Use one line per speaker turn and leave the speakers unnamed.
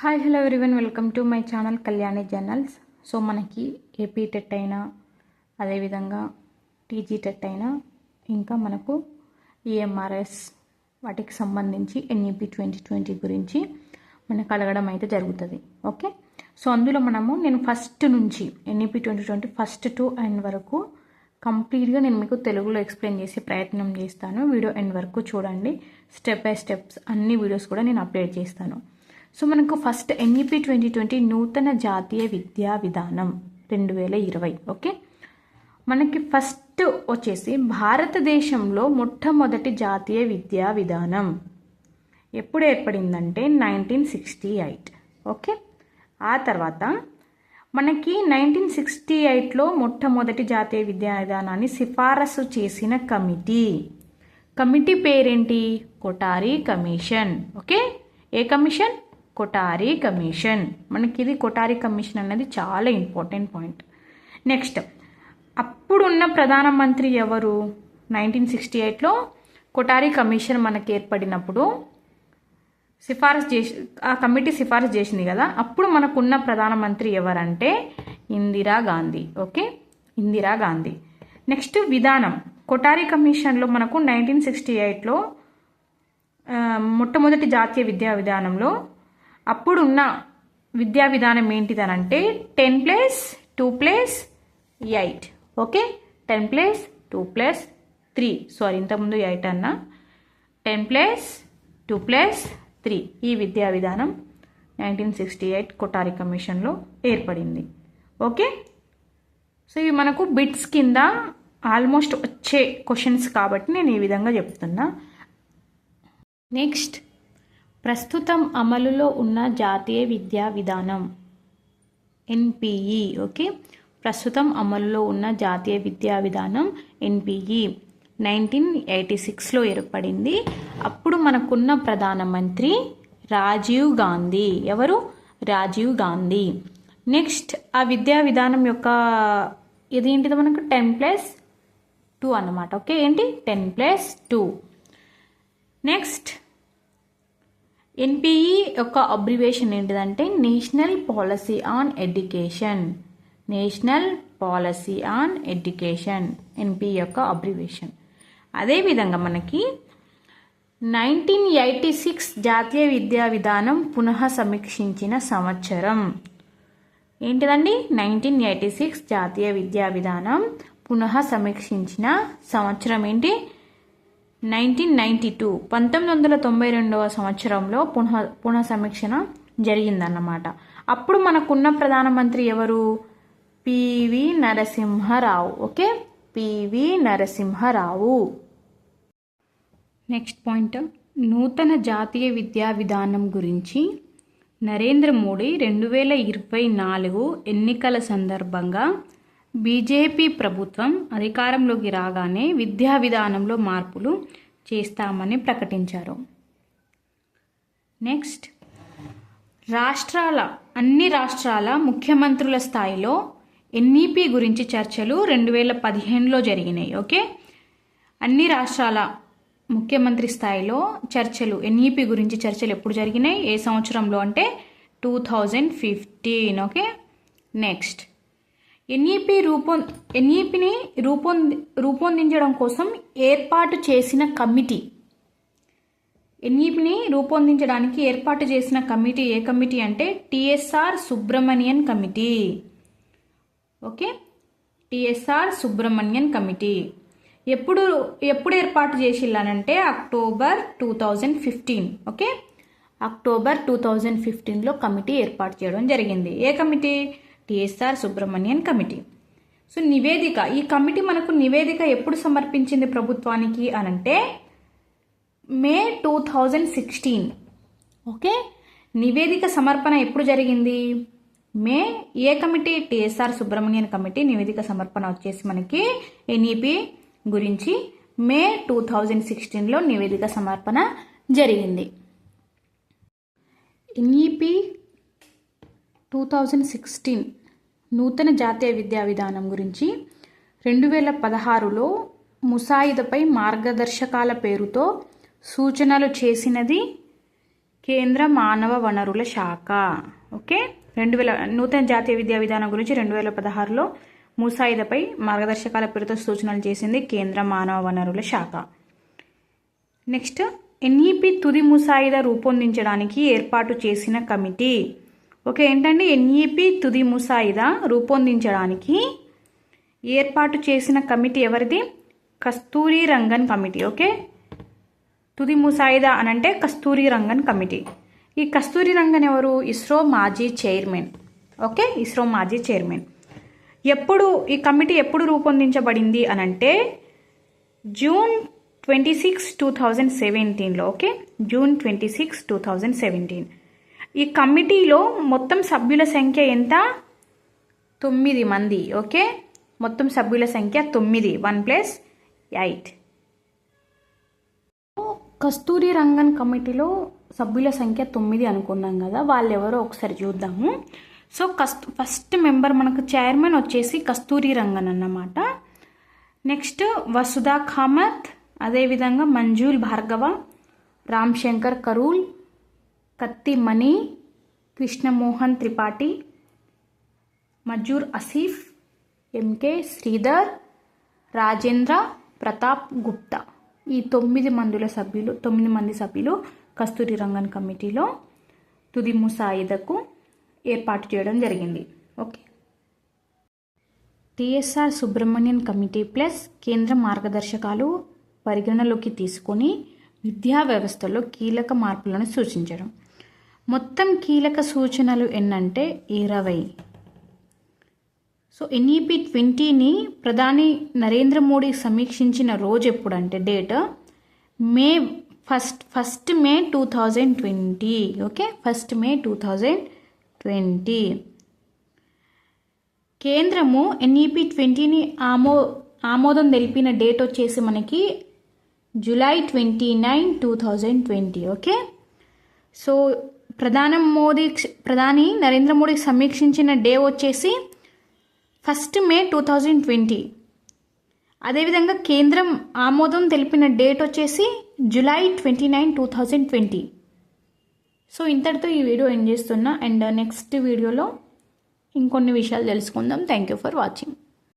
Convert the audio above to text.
Hi hello everyone welcome to my channel Kalyani journals so మనకి AP TET అయినా అదేవిధంగా TG TET అయినా ఇంకా మనకు ఈఎంఆర్ఎస్ వాటికి సంబంధించి ఎన్ఈపి ట్వంటీ ట్వంటీ గురించి మనకు అడగడం అయితే జరుగుతుంది. ఓకే సో అందులో మనము నేను ఫస్ట్ నుంచి NEP twenty twenty first to end వరకు కంప్లీట్గా నేను మీకు తెలుగులో ఎక్స్ప్లెయిన్ చేసే ప్రయత్నం చేస్తాను. వీడియో ఎండ్ వరకు చూడండి. స్టెప్ బై స్టెప్స్ అన్ని వీడియోస్ కూడా నేను అప్డేట్ చేస్తాను. సో మనకు ఫస్ట్ ఎన్ఈపి ట్వంటీ ట్వంటీ నూతన జాతీయ విద్యా విధానం రెండు వేల ఇరవై ఓకే మనకి ఫస్ట్ వచ్చేసి భారతదేశంలో మొట్టమొదటి జాతీయ విద్యా విధానం ఎప్పుడు ఏర్పడిందంటే నైన్టీన్ సిక్స్టీ ఎయిట్ ఓకే ఆ తర్వాత మనకి నైన్టీన్ సిక్స్టీ ఎయిట్లో మొట్టమొదటి జాతీయ విద్యా విధానాన్ని సిఫారసు చేసిన కమిటీ. కమిటీ పేరేంటి? కొటారి కమిషన్ ఓకే ఏ కమిషన్? కొటారి కమిషన్. మనకి ఇది కొటారి కమిషన్ అనేది చాలా ఇంపార్టెంట్ పాయింట్. నెక్స్ట్ అప్పుడున్న ప్రధానమంత్రి ఎవరు? నైన్టీన్ సిక్స్టీ ఎయిట్లో కొటారి కమిషన్ మనకి ఏర్పడినప్పుడు సిఫారసు చేసి ఆ కమిటీ సిఫారసు చేసింది కదా. అప్పుడు మనకున్న ప్రధానమంత్రి ఎవరంటే ఇందిరా గాంధీ. ఓకే? ఇందిరా గాంధీ. నెక్స్ట్ విధానం. కొటారి కమిషన్లో మనకు నైన్టీన్ సిక్స్టీ ఎయిట్లో మొట్టమొదటి జాతీయ విద్యా విధానంలో అప్పుడున్న విద్యా విధానం ఏంటిదనంటే ten plus two plus eight. Okay? Ten plus two plus three. Sorry ఇంతకుముందు ఎయిట్ అన్న. Ten plus two plus three. ఈ విద్యా విధానం నైన్టీన్ సిక్స్టీ ఎయిట్ కొటారి కమిషన్లో ఏర్పడింది. ఓకే? సో ఇవి మనకు బిట్స్ కింద ఆల్మోస్ట్ వచ్చే క్వశ్చన్స్ కాబట్టి నేను ఈ విధంగా చెప్తున్నా. నెక్స్ట్ ప్రస్తుతం అమలులో ఉన్న జాతీయ విద్యా విధానం ఎన్పిఈ ఓకే? ప్రస్తుతం అమలులో ఉన్న జాతీయ విద్యా విధానం ఎన్పిఈ నైన్టీన్ ఎయిటీ సిక్స్లో ఏర్పడింది. అప్పుడు మనకున్న ప్రధానమంత్రి రాజీవ్ గాంధీ. ఎవరు? రాజీవ్ గాంధీ. నెక్స్ట్ ఆ విద్యా విధానం యొక్క ఇదేంటిది మనకు? టెన్ ప్లస్ టూ అన్నమాట. ఓకే? ఏంటి? Ten plus two. Next NPE యొక్క అబ్రివేషన్ ఏంటిదంటే national policy on education national policy on education NPE యొక్క అబ్రివేషన్ అదేవిధంగా మనకి నైన్టీన్ ఎయిటీ సిక్స్ జాతీయ విద్యా విధానం పునః సమీక్షించిన సంవత్సరం. ఏంటిదండి? నైన్టీన్ ఎయిటీ సిక్స్ జాతీయ విద్యా విధానం పునః సమీక్షించిన సంవత్సరం ఏంటి? నైన్టీన్ నైంటీ టూ పంతొమ్మిది వందల తొంభై రెండవ సంవత్సరంలో పునః పునః సమీక్షణ జరిగిందన్నమాట. అప్పుడు మనకున్న ప్రధానమంత్రి ఎవరు? PV Narasimha Rao okay? PV Narasimha Rao. Next point. నూతన జాతీయ విద్యా విధానం గురించి నరేంద్ర మోడీ రెండు వేల ఇరవై నాలుగు ఎన్నికల సందర్భంగా బీజేపీ ప్రభుత్వం అధికారంలోకి రాగానే విద్యా విధానంలో మార్పులు చేస్తామని ప్రకటించారు. నెక్స్ట్ రాష్ట్రాల అన్ని రాష్ట్రాల ముఖ్యమంత్రుల స్థాయిలో ఎన్ఈపి గురించి చర్చలు రెండు వేల పదిహేనులో జరిగినాయి ఓకే? అన్ని రాష్ట్రాల ముఖ్యమంత్రి స్థాయిలో చర్చలు ఎన్ఈపి గురించి చర్చలు ఎప్పుడు జరిగినాయి? ఏ సంవత్సరంలో అంటే two thousand fifteen okay? Next NEP రూపొం ఎన్ఈపిని రూపొంది రూపొందించడం కోసం ఏర్పాటు చేసిన కమిటీ. ఎన్ఈపిని రూపొందించడానికి ఏర్పాటు చేసిన కమిటీ ఏ కమిటీ అంటే TSR Subramanian committee. Okay? TSR Subramanian committee. ఎప్పుడు ఎప్పుడు ఏర్పాటు చేసిల్లానంటే October two thousand fifteen. Okay? October two thousand ఫిఫ్టీన్లో కమిటీ ఏర్పాటు చేయడం జరిగింది. ఏ committee? TSR Subramanian committee. So నివేదిక ఈ కమిటీ మనకు నివేదిక ఎప్పుడు సమర్పించింది ప్రభుత్వానికి అనంటే May two thousand sixteen. Okay? నివేదిక సమర్పణ ఎప్పుడు జరిగింది? మే ఏ కమిటీ? టిఎస్ఆర్ సుబ్రహ్మణ్యన్ కమిటీ నివేదిక సమర్పణ వచ్చేసి మనకి ఎన్ఈపి గురించి మే టూ థౌజండ్ సిక్స్టీన్లో నివేదిక సమర్పణ జరిగింది. ఎన్ఈపి టూ థౌజండ్ సిక్స్టీన్ నూతన జాతీయ విద్యా విధానం గురించి రెండు వేల పదహారులో ముసాయిదపై మార్గదర్శకాల పేరుతో సూచనలు చేసినది కేంద్ర మానవ వనరుల శాఖ. ఓకే? రెండు వేల నూతన జాతీయ విద్యా విధానం గురించి రెండు వేల పదహారులో ముసాయిదపై మార్గదర్శకాల పేరుతో సూచనలు చేసింది కేంద్ర మానవ వనరుల శాఖ. నెక్స్ట్ ఎన్ఈపి తుది ముసాయిదా రూపొందించడానికి ఏర్పాటు చేసిన కమిటీ. ఓకే ఏంటండి? ఎన్ఈపి తుది ముసాయిదా రూపొందించడానికి ఏర్పాటు చేసిన కమిటీ ఎవరిది? Kasturi Rangan committee okay? తుది ముసాయిదా అనంటే కస్తూరి రంగన్ కమిటీ. ఈ కస్తూరి రంగన్ ఎవరు? ఇస్రో మాజీ చైర్మన్ ఓకే? ఇస్రో మాజీ చైర్మన్. ఎప్పుడు ఈ కమిటీ ఎప్పుడు రూపొందించబడింది అనంటే June twenty six two thousand సెవెంటీన్లో okay? June twenty six two thousand seventeen. ఈ కమిటీలో మొత్తం సభ్యుల సంఖ్య ఎంత? తొమ్మిది మంది ఓకే? మొత్తం సభ్యుల సంఖ్య తొమ్మిది one plus eight. Kasturi Rangan కమిటీలో సభ్యుల సంఖ్య తొమ్మిది అనుకున్నాం కదా వాళ్ళు ఎవరో ఒకసారి చూద్దాము. సో కస్తూ ఫస్ట్ మెంబర్ మనకు చైర్మన్ వచ్చేసి కస్తూరి రంగన్ అన్నమాట. నెక్స్ట్ వసుధా ఖామత్ అదేవిధంగా మంజూల్ భార్గవ రామ్ శంకర్ కరూల్ కత్తి మణి కృష్ణమోహన్ త్రిపాఠి మజూర్ అసీఫ్ ఎంకే శ్రీధర్ రాజేంద్ర ప్రతాప్ గుప్తా. ఈ తొమ్మిది మందుల సభ్యులు తొమ్మిది మంది సభ్యులు కస్తూరి రంగన్ కమిటీలో తుది ముసాయిదకు ఏర్పాటు చేయడం జరిగింది. Okay. TSR Subramanian committee plus కేంద్ర మార్గదర్శకాలు పరిగణలోకి తీసుకొని విద్యా వ్యవస్థలో కీలక మార్పులను సూచించడం. మొత్తం కీలక సూచనలు ఎన్నంటే ఇరవై సో ఎన్ఈపి ట్వంటీని ప్రధాని నరేంద్ర మోడీ సమీక్షించిన రోజు ఎప్పుడంటే date? May first first May two thousand twenty okay? First May two thousand twenty. కేంద్రము ఎన్ఈపి ట్వంటీని ఆమో ఆమోదం తెలిపిన డేట్ వచ్చేసి మనకి July twenty nine two thousand twenty okay? So ప్రధాని మోదీ ప్రధాని నరేంద్ర మోడీ సమీక్షించిన డే వచ్చేసి first May two thousand twenty. అదేవిధంగా కేంద్రం ఆమోదం తెలిపిన డేట్ వచ్చేసి July twenty nine two thousand twenty. So ఇంతటితో ఈ వీడియో ఎండ్ చేస్తున్నా. అండ్ నెక్స్ట్ వీడియోలో ఇంకొన్ని విషయాలు తెలుసుకుందాం. Thank you for watching.